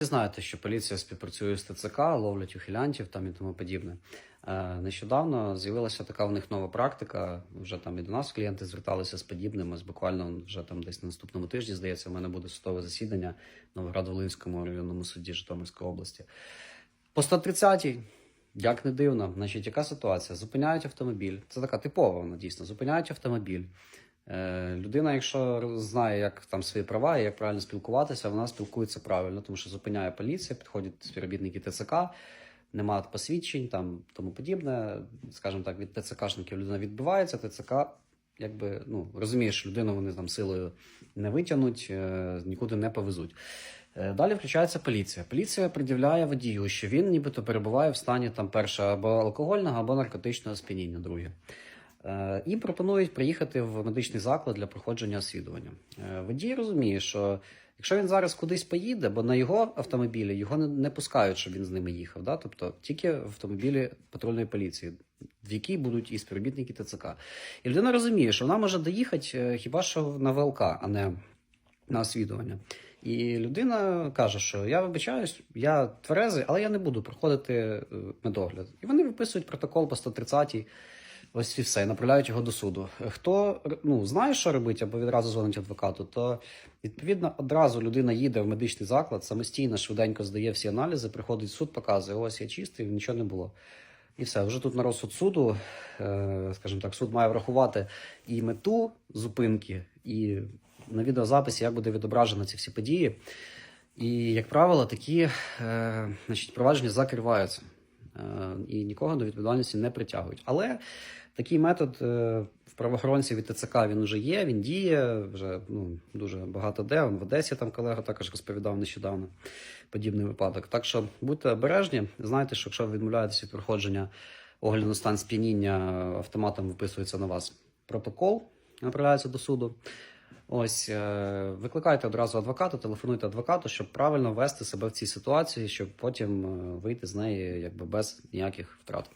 Знаєте, що поліція співпрацює з ТЦК, ловлять ухилянтів там і тому подібне. Е, Нещодавно з'явилася така в них нова практика. Вже там і до нас клієнти зверталися з подібним. Ось Буквально вже там десь на наступному тижні, здається, у мене буде судове засідання в Новоград-Волинському районному суді Житомирської області. По 130-й, як не дивно, значить, яка ситуація? Зупиняють автомобіль. Це така типова, вона дійсно. Зупиняють автомобіль. Е, Людина, якщо знає, як там свої права і як правильно спілкуватися, вона спілкується правильно, тому що зупиняє поліція, підходять співробітники ТЦК, немає посвідчень, там тому подібне. Скажімо так, від ТЦКшників людина відбивається, ТЦК якби ну розуміє, що людину вони там силою не витягнуть, е, нікуди не повезуть. Е, Далі включається поліція. Поліція пред'являє водію, що він нібито перебуває в стані там перше або алкогольного, або наркотичного сп'яніння, друге. Е, І пропонують приїхати в медичний заклад для проходження освідування. Е, Водій розуміє, що якщо він зараз кудись поїде, бо на його автомобілі його не, пускають, щоб він з ними їхав. Да? Тобто тільки в автомобілі патрульної поліції, в якій будуть і співробітники ТЦК. І людина розуміє, що вона може доїхати е, хіба що на ВЛК, а не на освідування. І людина каже, що я вибачаюсь, я тверезий, але я не буду проходити медогляд. І вони виписують протокол по 130 Ось і все, направляють його до суду. Хто ну, знає, що робити, або відразу дзвонить адвокату, то відповідно одразу людина їде в медичний заклад, самостійно швиденько здає всі аналізи, приходить в суд, показує, ось я чистий, нічого не було. І все, вже тут на розсуд суду, е, скажімо так, суд має врахувати і мету зупинки, і на відеозаписі, як буде відображено ці всі події. І, як правило, такі е, значить, провадження закриваються і нікого до відповідальності не притягують. Але такий метод е, в правоохоронців від ТЦК він вже є, він діє вже ну, дуже багато де. В Одесі там колега також розповідав нещодавно подібний випадок. Так що будьте обережні, знайте, що якщо ви відмовляєтеся від проходження огляду на стан сп'яніння, автоматом виписується на вас протокол, направляється до суду. Ось е, викликайте одразу адвоката, телефонуйте адвокату, щоб правильно вести себе в цій ситуації, щоб потім е, вийти з неї якби без ніяких втрат.